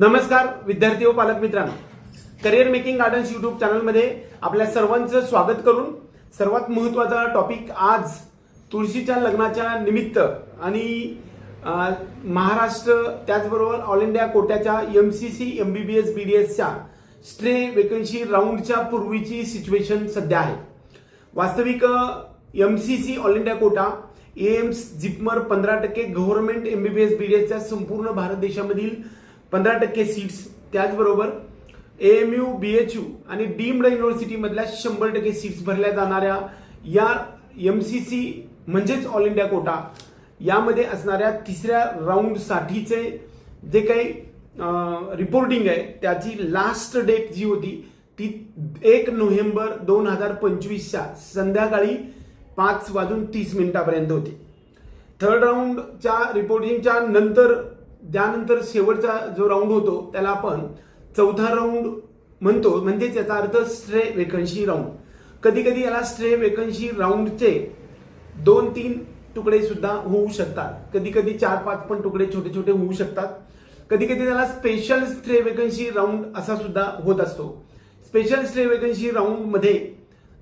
नमस्कार विद्यार्थी व पालक मित्रांनो. करिअर मेकिंग गार्डन्स युट्यूब चॅनलमध्ये आपल्या सर्वांचं स्वागत करून सर्वात महत्त्वाचा टॉपिक आज तुळशीच्या लग्नाच्या निमित्त आणि महाराष्ट्र त्याचबरोबर all India कोट्याच्या M C C M B B S B D एसच्या स्ट्रे वेकन्सी राऊंडच्या पूर्वीची सिच्युएशन सध्या आहे. वास्तविक M C C all India quota AIIMS JIPMER पंधरा टक्के गव्हर्नमेंट डी एसच्या संपूर्ण भारत देशामधील पंधरा टक्के सीट्स त्याचबरोबर M U B H U आणि डीम्ड युनिव्हर्सिटीमधल्या शंभर टक्के सीट्स भरल्या जाणाऱ्या या एम सी सी म्हणजेच ऑल इंडिया कोटा यामध्ये असणाऱ्या तिसऱ्या राऊंडसाठीचे जे काही रिपोर्टिंग आहे त्याची लास्ट डेट जी होती ती एक नोव्हेंबर दोन हजार पंचवीसच्या संध्याकाळी पाच वाजून तीस मिनिटापर्यंत होती. थर्ड राऊंडच्या रिपोर्टिंगच्या नंतर त्यानंतर शेवटचा जो राऊंड होतो त्याला आपण चौथा राऊंड म्हणतो. म्हणजेच याचा अर्थ स्ट्रे वेकन्सी राऊंड कधी कधी याला स्ट्रे वेकन्सी राऊंडचे दोन तीन तुकडे सुद्धा होऊ शकतात. कधी कधी चार पाच पण तुकडे छोटे छोटे होऊ शकतात. कधी कधी त्याला स्पेशल स्ट्रे वेकन्सी राऊंड असा सुद्धा होत असतो. स्पेशल स्ट्रे वेकन्सी राऊंडमध्ये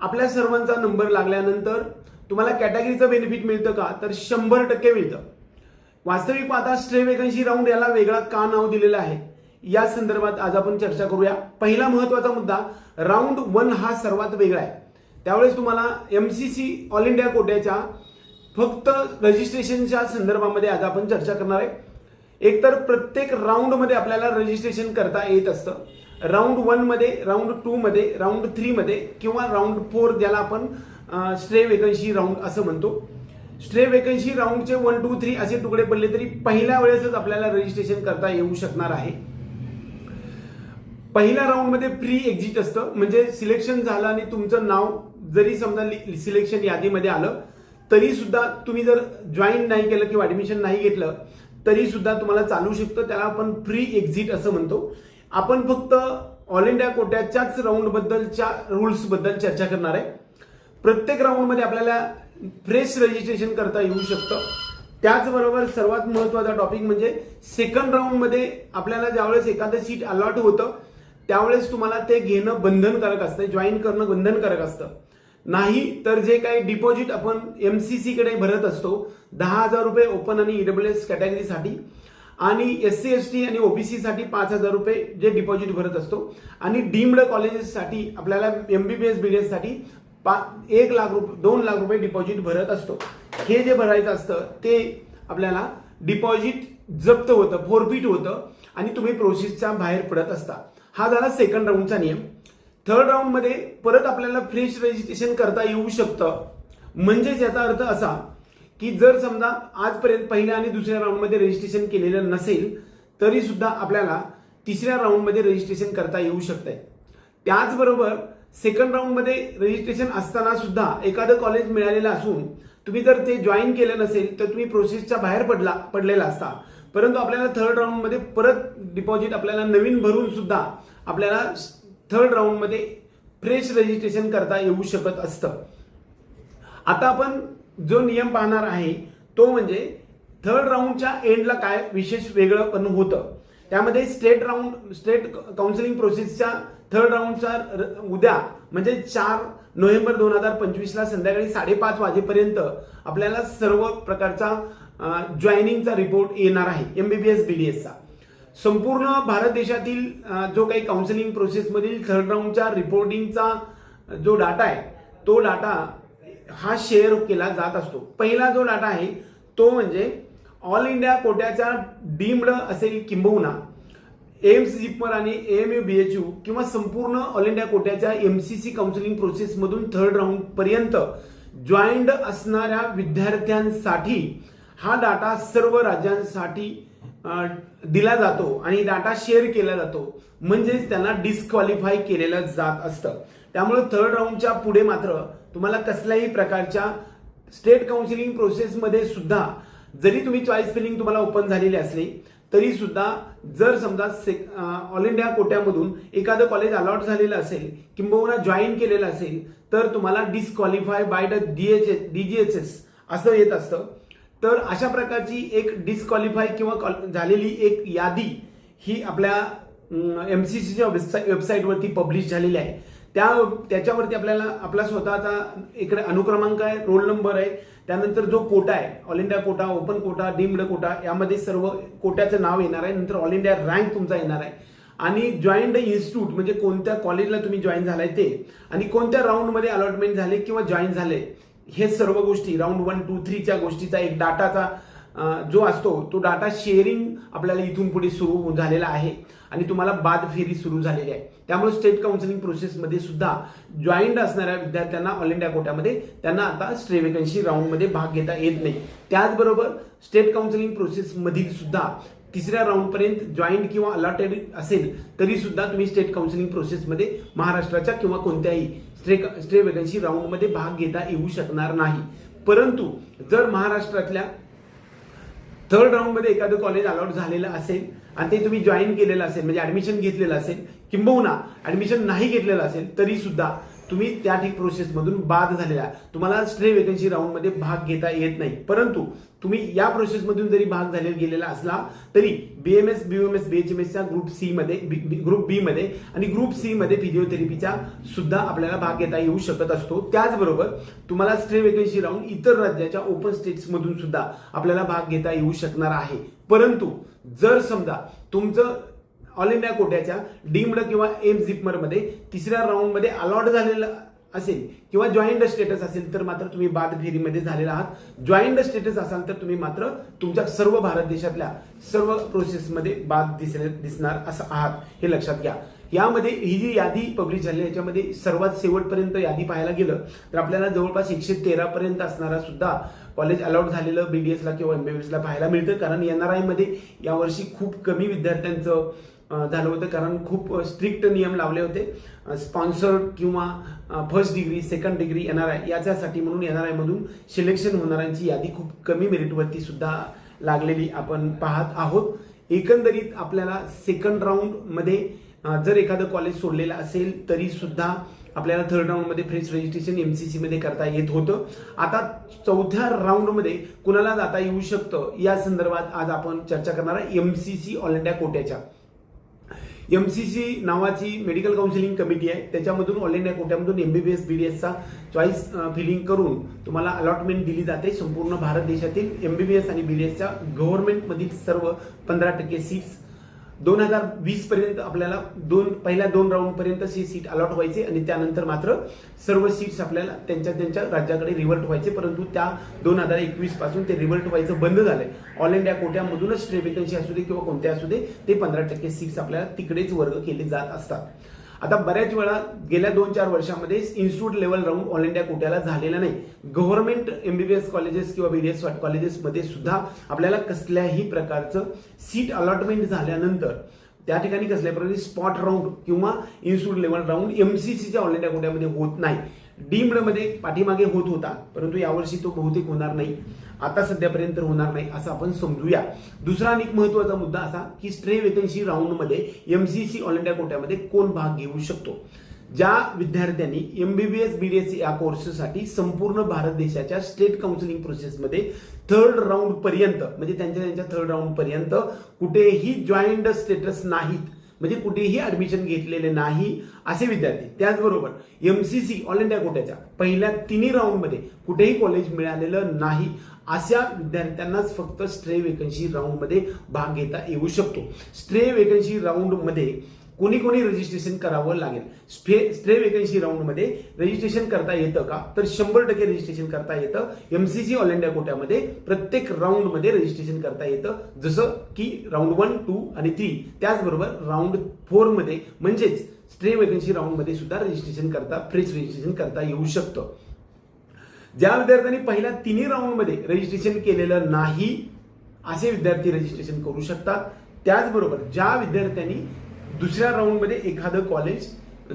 आपल्या सर्वांचा नंबर लागल्यानंतर तुम्हाला कॅटेगरीचं बेनिफिट मिळतं का? तर शंभर टक्के मिळतं. वास्तविक पाहता स्ट्रे वेकन्सी राऊंड याला वेगळा का नाव दिलेलं आहे? या संदर्भात आज आपण चर्चा करूया. पहिला महत्त्वाचा मुद्दा राऊंड वन हा सर्वात वेगळा आहे. त्यावेळेस तुम्हाला M C C all India कोट्याच्या फक्त रजिस्ट्रेशनच्या संदर्भामध्ये आज आपण चर्चा करणार आहे. एकतर प्रत्येक राऊंडमध्ये आपल्याला रजिस्ट्रेशन करता येत असतं. राऊंड वनमध्ये राऊंड टूमध्ये राऊंड थ्रीमध्ये किंवा राऊंड फोर ज्याला आपण स्ट्रे वेकन्सी राऊंड असं म्हणतो. स्ट्रे वेकन्सी राऊंडचे वन टू थ्री असे तुकडे पडले तरी पहिल्या वेळेसच आपल्याला रजिस्ट्रेशन करता येऊ शकणार आहे. पहिल्या राऊंडमध्ये प्री एक्झिट असतं. म्हणजे सिलेक्शन झालं आणि तुमचं नाव जरी समजा सिलेक्शन यादीमध्ये आलं तरी सुद्धा तुम्ही जर जॉईन नाही केलं किंवा ऍडमिशन नाही घेतलं तरी सुद्धा तुम्हाला चालू शकतं. त्याला आपण फ्री एक्झिट असं म्हणतो. आपण फक्त ऑल इंडिया कोट्याच्याच राऊंड बद्दलच्या रुल्सबद्दल चर्चा करणार आहे. प्रत्येक राऊंडमध्ये आपल्याला फ्रेश रजिस्ट्रेशन करता येऊ शकतं. त्याचबरोबर सर्वात महत्त्वाचा टॉपिक म्हणजे सेकंड राऊंडमध्ये आपल्याला ज्यावेळेस एखादं सीट अलॉट होतं त्यावेळेस तुम्हाला ते घेणं बंधनकारक असतं जॉईन करणं बंधनकारक असतं. नाही तर जे काही डिपॉझिट आपण एम सी कडे भरत असतो दहा हजार रुपये ओपन आणि ईडब्ल्यू एस कॅटेगरीसाठी आणि एस सी एस टी आणि ओबीसी साठी पाच हजार रुपये जे डिपॉझिट भरत असतो आणि डीम्ड कॉलेजेससाठी आपल्याला एमबीबीएस एससाठी पा एक लाख रुपये दोन लाख रुपये डिपॉझिट भरत असतो. हे जे भरायचं असतं ते आपल्याला डिपॉझिट जप्त होतं फोरफिट होतं आणि तुम्ही प्रोसेसच्या बाहेर पडत असता. हा झाला सेकंड राऊंडचा नियम. थर्ड राऊंडमध्ये परत आपल्याला फ्रेश रजिस्ट्रेशन करता येऊ शकतं. म्हणजेच याचा अर्थ असा की जर समजा आजपर्यंत पहिल्या आणि दुसऱ्या राऊंडमध्ये रजिस्ट्रेशन केलेलं नसेल तरी सुद्धा आपल्याला तिसऱ्या राऊंडमध्ये रजिस्ट्रेशन करता येऊ शकतंय. त्याचबरोबर सेकंड राऊंडमध्ये रजिस्ट्रेशन असताना सुद्धा एखादं कॉलेज मिळालेलं असून तुम्ही जर ते जॉईन केलं नसेल तर तुम्ही प्रोसेसच्या बाहेर पडला पडलेला असता. परंतु आपल्याला थर्ड राऊंडमध्ये परत डिपॉझिट आपल्याला नवीन भरून सुद्धा आपल्याला थर्ड राऊंडमध्ये फ्रेश रजिस्ट्रेशन करता येऊ शकत असतं. आता आपण जो नियम पाहणार आहे तो म्हणजे थर्ड राऊंडच्या एंडला काय विशेष वेगळं पण होतं. त्यामध्ये स्टेट राऊंड स्टेट काउन्सिलिंग प्रोसेसच्या थर्ड राऊंडचा र- उद्या म्हणजे चार नोव्हेंबर दोन हजार पंचवीसला संध्याकाळी साडेपाच वाजेपर्यंत आपल्याला सर्व प्रकारचा जॉईनिंगचा रिपोर्ट येणार आहे एमबीबीएस बीडीएसचा संपूर्ण भारत देशातील जो काही काउन्सिलिंग प्रोसेसमधील थर्ड राऊंडच्या रिपोर्टिंगचा जो डाटा आहे तो डाटा हा शेअर केला जात असतो. पहिला जो डाटा आहे तो म्हणजे ऑल इंडिया कोट्याच्या डीम्ड असेल किंबहुना एम्स जिपमर आणि M U B H U किंवा संपूर्ण ऑल इंडिया कोट्याच्या एमसीसी काउन्सिलिंग प्रोसेसमधून थर्ड राऊंड पर्यंत जॉईंड असणाऱ्या विद्यार्थ्यांसाठी हा डाटा सर्व राज्यांसाठी दिला जातो आणि डाटा शेअर केला जातो. म्हणजेच त्यांना डिस्क्वालिफाय केलेलं जात असतं. त्यामुळे थर्ड राऊंडच्या पुढे मात्र तुम्हाला कसल्याही प्रकारच्या स्टेट काउन्सिलिंग प्रोसेसमध्ये सुद्धा जरी तुम्ही चॉईस फिलिंग तुम्हाला ओपन झालेली असली तरी सुद्धा जर समजा ऑल इंडिया कोट्यामधून एखादं कॉलेज अलॉट झालेलं असेल किंबहुना जॉईन केलेलं असेल तर तुम्हाला disqualify by the DH DGHS असं येत असतं. तर अशा प्रकारची एक डिस्क्वालिफाय किंवा कॉल- झालेली एक यादी ही आपल्या एम सी सीच्या वेबसाई वेबसाईटवरती पब्लिश झालेली आहे. त्या त्याच्यावरती आपल्याला आपला स्वतःचा इकडे अनुक्रमांक आहे रोल नंबर आहे त्यानंतर जो कोटा आहे all India quota open quota deemed quota यामध्ये सर्व कोट्याचं नाव येणार आहे. नंतर ऑल इंडिया रँक तुमचा येणार आहे. आणि जॉईंट इन्स्टिट्यूट म्हणजे कोणत्या कॉलेजला तुम्ही जॉईन झालाय ते. आणि कोणत्या राऊंडमध्ये अलॉटमेंट झाले किंवा जॉईन झाले हे सर्व गोष्टी राऊंड वन टू थ्रीच्या गोष्टीचा एक डाटाचा जो असतो तो डाटा शेअरिंग आपल्याला इथून पुढे सुरू झालेला आहे. आणि तुम्हाला बाद फेरी सुरू झालेली आहे. त्यामुळे स्टेट काउन्सिलिंग प्रोसेसमध्ये सुद्धा जॉईंट असणाऱ्या विद्यार्थ्यांना ऑल इंडिया कोट्यामध्ये त्यांना आता स्टे वेकन्सी राऊंडमध्ये भाग घेता येत नाही. त्याचबरोबर स्टेट काउन्सिलिंग प्रोसेसमधील सुद्धा तिसऱ्या राऊंडपर्यंत जॉईंट किंवा अलॉटेड असेल तरी सुद्धा तुम्ही स्टेट काउन्सिलिंग प्रोसेसमध्ये महाराष्ट्राच्या किंवा कोणत्याही स्टे स्टे वेकन्सी राऊंडमध्ये भाग घेता येऊ शकणार नाही. परंतु जर महाराष्ट्रातल्या थर्ड राऊंडमध्ये एखादं कॉलेज अलॉट झालेलं असेल आणि ते तुम्ही जॉईन केलेलं असेल म्हणजे ऍडमिशन घेतलेलं असेल किंबहुना ऍडमिशन नाही घेतलेलं असेल तरी सुद्धा तुम्ही त्या ठीक प्रोसेसमधून बाद झालेला. आहे. तुम्हाला स्ट्रे वेकन्सी राऊंडमध्ये भाग घेता येत नाही. परंतु तुम्ही या प्रोसेसमधून जरी भाग झाले गेलेला असला तरी बीएमएस बीओएमएस बीएचएमएसच्या ग्रुप सी मध्ये ग्रुप बी मध्ये आणि ग्रुप सी मध्ये फिजिओथेरपीचा सुद्धा आपल्याला भाग घेता येऊ शकत असतो. त्याचबरोबर तुम्हाला स्ट्रे वेकन्सी राऊंड इतर राज्याच्या ओपन स्टेट्समधून सुद्धा आपल्याला भाग घेता येऊ शकणार आहे. परंतु जर समजा तुमचं ऑल इंडिया कोट्याच्या डीम्ड किंवा एम झिपमरमध्ये तिसऱ्या राऊंडमध्ये अलॉट झालेलं असेल किंवा जॉईंट स्टेटस असेल तर मात्र तुम्ही बाद फेरीमध्ये झालेला आहात. जॉईंट स्टेटस असाल तर तुम्ही मात्र तुमच्या सर्व भारत देशातल्या सर्व प्रोसेसमध्ये बाद दिसले दिसणार असं आहात हे लक्षात घ्या. यामध्ये ही जी यादी पब्लिश झाली याच्यामध्ये सर्वात शेवटपर्यंत यादी पाहायला गेलं तर आपल्याला जवळपास एकशे तेरा पर्यंत असणारा सुद्धा कॉलेज अलॉट झालेलं बीडीएसला किंवा एमबीबीएसला पाहायला मिळतं. कारण एन आर आयमध्ये यावर्षी खूप कमी विद्यार्थ्यांचं झालं होतं कारण खूप स्ट्रिक्ट नियम लावले होते. स्पॉन्सर किंवा first degree second degree N R I याच्यासाठी म्हणून एन आर आयमधून सिलेक्शन होणाऱ्यांची यादी खूप कमी मेरिटवरती सुद्धा लागलेली आपण पाहत आहोत. एकंदरीत आपल्याला सेकंड राऊंडमध्ये जर एखादं कॉलेज सोडलेलं असेल तरी सुद्धा आपल्याला थर्ड राऊंडमध्ये फ्रेश रजिस्ट्रेशन एम सी सीमध्ये करता येत होतं. आता चौथ्या राऊंडमध्ये कुणाला जाता येऊ शकतं? या संदर्भात आज आपण चर्चा करणार आहे एम सी ऑल इंडिया कोट्याच्या. एम सी सी नावाची मेडिकल काउन्सिलिंग कमिटी आहे. त्याच्यामधून ऑल इंडिया कोट्यामधून एमबीबीएस बीडीएसचा चॉईस फिलिंग करून तुम्हाला अलॉटमेंट दिली जाते. संपूर्ण भारत देशातील एमबीबीएस आणि बीडीएसच्या गव्हर्नमेंटमधील सर्व पंधरा टक्के सीट्स दोन हजार वीस पर्यंत आपल्याला दोन पहिल्या दोन राऊंड पर्यंत हे सीट अलॉट व्हायचे आणि त्यानंतर मात्र सर्व सीट्स आपल्याला त्यांच्या त्यांच्या राज्याकडे रिव्हर्ट व्हायचे. परंतु त्या दोन हजार एकवीसपासून ते रिव्हर्ट व्हायचं बंद झालंय. ऑल इंडिया कोट्यामधूनच स्ट्रे वेकन्सी असू दे किंवा कोणत्या असू दे ते पंधरा टक्के सीट्स आपल्याला तिकडेच वर्ग केले जात असतात. आता बऱ्याच वेळा गेल्या दोन चार वर्षामध्ये institute level round all India कोट्याला झालेला नाही. गव्हर्नमेंट एमबीबीएस कॉलेजेस किंवा बीडीएस कॉलेजेसमध्ये सुद्धा आपल्याला कसल्याही प्रकारचं सीट अलॉटमेंट झाल्यानंतर त्या ठिकाणी कसल्या प्रकारे स्पॉट राऊंड किंवा इन्स्टिट्यूट लेवल राऊंड एमसीसीच्या ऑल इंडिया कोट्यामध्ये होत नाही. डीम्डमध्ये पाठीमागे होत होता परंतु यावर्षी तो बहुतेक होणार नाही. आता सध्यापर्यंत होणार नाही असं आपण समजूया. दुसरा आणि एक महत्त्वाचा मुद्दा असा की स्ट्रे वेकन्सी राऊंडमध्ये एमसीसी ऑल इंडिया कोट्यामध्ये कोण भाग घेऊ शकतो? ज्या विद्यार्थ्यांनी एमबीबीएस बीडीएस या कोर्सेससाठी संपूर्ण भारत देशाच्या स्टेट काउन्सिलिंग प्रोसेसमध्ये थर्ड राऊंड पर्यंत म्हणजे त्यांच्या त्यांच्या थर्ड राऊंड पर्यंत कुठेही जॉईंट स्टेटस नाहीत म्हणजे कुठेही ऍडमिशन घेतलेले नाही असे विद्यार्थी. त्याचबरोबर एमसीसी ऑल इंडिया कोट्याच्या पहिल्या तिन्ही राऊंडमध्ये कुठेही कॉलेज मिळालेलं नाही. अशा विद्यार्थ्यांनाच फक्त स्ट्रे वेकन्सी राऊंडमध्ये भाग घेता येऊ शकतो. स्ट्रे वेकन्सी राऊंडमध्ये कोणी कोणी रजिस्ट्रेशन करावं लागेल. स्टे स्ट्रे वेकन्सी राऊंडमध्ये रजिस्ट्रेशन करता येतं का? तर शंभर टक्के रजिस्ट्रेशन करता येतं. एमसीसी ऑल इंडिया कोट्यामध्ये प्रत्येक राऊंडमध्ये रजिस्ट्रेशन करता येतं. जसं की राऊंड वन टू आणि थ्री त्याचबरोबर राऊंड फोरमध्ये म्हणजेच स्ट्रे वेकन्सी राऊंडमध्ये सुद्धा रजिस्ट्रेशन करता फ्रेश रजिस्ट्रेशन करता येऊ शकतं. ज्या विद्यार्थ्यांनी पहिल्या तिन्ही राऊंडमध्ये रजिस्ट्रेशन केलेलं नाही असे विद्यार्थी रजिस्ट्रेशन करू शकतात. त्याचबरोबर ज्या विद्यार्थ्यांनी दुसऱ्या राऊंडमध्ये एखादं कॉलेज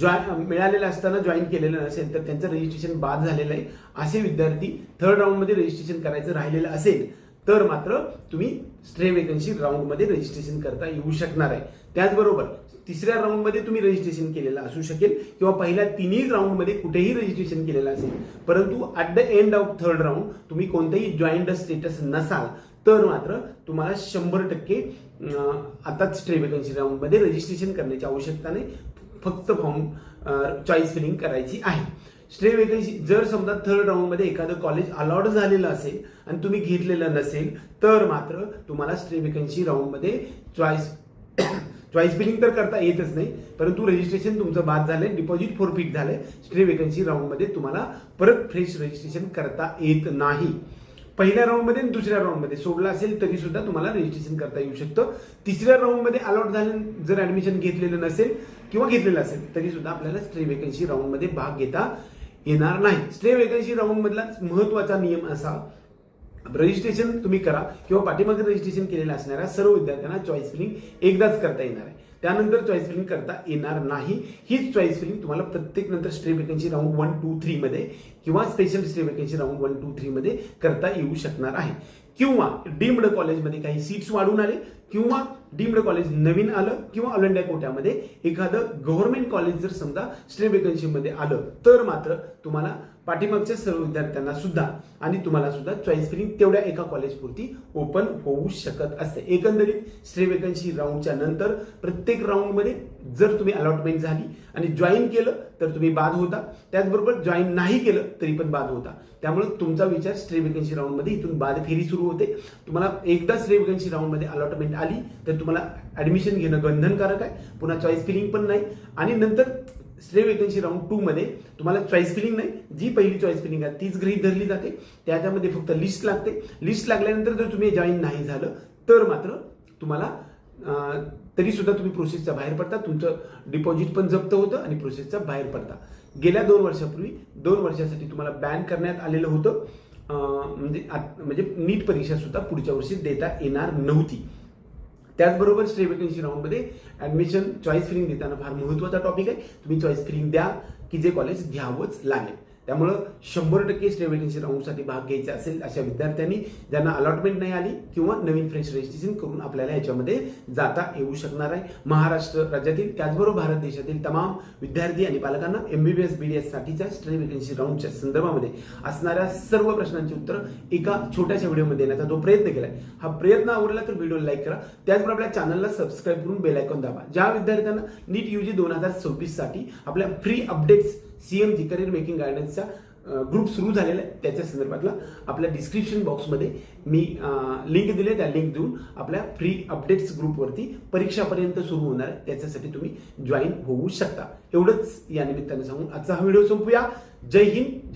जॉईन मिळालेलं असताना जॉईन केलेलं नसेल तर त्यांचं रजिस्ट्रेशन बाद झालेलं आहे. असे विद्यार्थी थर्ड राऊंडमध्ये रजिस्ट्रेशन करायचं राहिलेलं असेल तर मात्र तुम्ही स्ट्रे वेकन्सी राऊंडमध्ये रजिस्ट्रेशन करता येऊ शकणार आहे. त्याचबरोबर तिसऱ्या राऊंडमध्ये तुम्ही रजिस्ट्रेशन केलेलं असू शकेल किंवा पहिल्या तिन्ही राऊंडमध्ये कुठेही रजिस्ट्रेशन केलेलं असेल. परंतु at the end of third round तुम्ही कोणतेही जॉईंट स्टेटस नसाल तर मात्र तुम्हाला शंभर टक्के आताच स्ट्रे वेकन्सी राऊंडमध्ये रजिस्ट्रेशन करण्याची आवश्यकता नाही. फक्त फॉर्म चॉईस फिलिंग करायची आहे. स्ट्रे वेकन्सी जर समजा थर्ड राऊंडमध्ये एखादं कॉलेज अलॉट झालेलं असेल आणि तुम्ही घेतलेलं नसेल तर मात्र तुम्हाला स्ट्रे वेकन्सी राऊंडमध्ये चॉईस चॉईस बिलिंग तर करता येतच नाही. परंतु रजिस्ट्रेशन तुमचं बाद झालंय डिपॉझिट फोरफिट झालंय. स्ट्रे वेकन्सी राऊंडमध्ये तुम्हाला परत फ्रेश रजिस्ट्रेशन करता येत नाही. पहिल्या राऊंडमध्ये आणि दुसऱ्या राऊंडमध्ये सोडला असेल तरी सुद्धा तुम्हाला रजिस्ट्रेशन करता येऊ शकतं. तिसऱ्या राऊंडमध्ये अलॉट झालं जर ऍडमिशन घेतलेलं नसेल किंवा घेतलेलं असेल तरी सुद्धा आपल्याला स्ट्रे वेकन्सी राऊंडमध्ये भाग घेता येणार नाही. स्टे वेकन्सी राऊंड मधला महत्त्वाचा नियम असा रजिस्ट्रेशन तुम्ही करा किंवा पाठीमागे रजिस्ट्रेशन केलेलं असणाऱ्या सर्व विद्यार्थ्यांना चॉईस फिलिंग एकदाच करता येणार आहे. त्यानंतर चॉईस फिलिंग करता येणार नाही. हीच चॉईस फिलिंग तुम्हाला प्रत्येक नंतर stray vacancy round one two three मध्ये किंवा special stray vacancy round one two three मध्ये करता येऊ शकणार आहे. किंवा डीम्ड कॉलेजमध्ये काही सीट्स वाढून आले किंवा डीम्ड कॉलेज नवीन आलं किंवा ऑल कोट्यामध्ये एखादं गव्हर्नमेंट कॉलेज जर समजा स्टेट वेकन्सीमध्ये आलं तर मात्र तुम्हाला पाठीमागच्या सर्व विद्यार्थ्यांना सुद्धा आणि तुम्हाला सुद्धा चॉईस फिलिंग तेवढ्या एका कॉलेजपुरती ओपन होऊ शकत असते. एकंदरीत श्री वेकन्सी राऊंडच्या नंतर प्रत्येक राऊंडमध्ये जर तुम्ही अलॉटमेंट झाली आणि जॉईन केलं तर तुम्ही बाद होता. त्याचबरोबर जॉईन नाही केलं तरी पण बाद होता. त्यामुळे तुमचा विचार स्ट्रे वेकन्सी राऊंडमध्ये इथून बाद फेरी सुरू होते. तुम्हाला एकदा स्ट्रे वेकन्सी राऊंडमध्ये अलॉटमेंट आली तर तुम्हाला ऍडमिशन घेणं बंधनकारक आहे. पुन्हा चॉईस फिलिंग पण नाही. आणि नंतर स्ट्रे वेकन्सी राऊंड टू मध्ये तुम्हाला चॉईस फिलिंग नाही. जी पहिली चॉईस फिलिंग आहे तीच गृहीत धरली जाते. त्याच्यामध्ये फक्त लिस्ट लागते. लिस्ट लागल्यानंतर जर तुम्ही जॉईन नाही झालं तर मात्र तुम्हाला तरी सुद्धा तुम्ही प्रोसेसचा बाहेर पडता. तुमचं डिपॉझिट पण जप्त होतं आणि प्रोसेसचा बाहेर पडता. गेल्या दोन वर्षापूर्वी दोन वर्षासाठी तुम्हाला बॅन करण्यात आलेलं होतं. म्हणजे आत- म्हणजे नीट परीक्षा सुद्धा पुढच्या वर्षी देता येणार नव्हती. त्याचबरोबर स्ट्रे वेकन्सी राऊंडमध्ये ऍडमिशन चॉईस फिलिंग देताना फार महत्त्वाचा टॉपिक आहे. तुम्ही चॉईस फिलिंग द्या की जे कॉलेज घ्यावंच लागेल. त्यामुळं शंभर टक्के स्टेट वेकन्सी राऊंडसाठी भाग घ्यायचा असेल अशा विद्यार्थ्यांनी ज्यांना अलॉटमेंट नाही आली किंवा नवीन फ्रेश रजिस्ट्रेशन करून आपल्याला याच्यामध्ये जाता येऊ शकणार आहे. महाराष्ट्र राज्यातील त्याचबरोबर भारत देशातील तमाम विद्यार्थी आणि पालकांना एमबीबीएस बीडीएस साठीच्या स्ट्रे वेकन्सी राऊंडच्या संदर्भामध्ये असणाऱ्या सर्व प्रश्नांची उत्तर एका छोट्याशा व्हिडिओमध्ये देण्याचा जो प्रयत्न केलाय. हा प्रयत्न आवडला तर व्हिडिओ लाईक करा. त्याचबरोबर आपल्या चॅनलला सबस्क्राईब करून बेल आयकॉन दाबा. ज्या विद्यार्थ्यांना नीट यूजी दोन हजार सव्वीससाठी आपल्या free updates CM G career making गायडन्सचा group सुरू झालेला आहे. त्याच्या संदर्भातला आपल्या डिस्क्रिप्शन बॉक्समध्ये मी लिंक दिले त्या लिंक देऊन आपल्या फ्री अपडेट्स ग्रुपवरती परीक्षापर्यंत सुरू होणार आहे. त्याच्यासाठी तुम्ही जॉईन होऊ शकता. एवढंच या निमित्ताने सांगून आजचा हा व्हिडिओ संपूया. जय हिंद.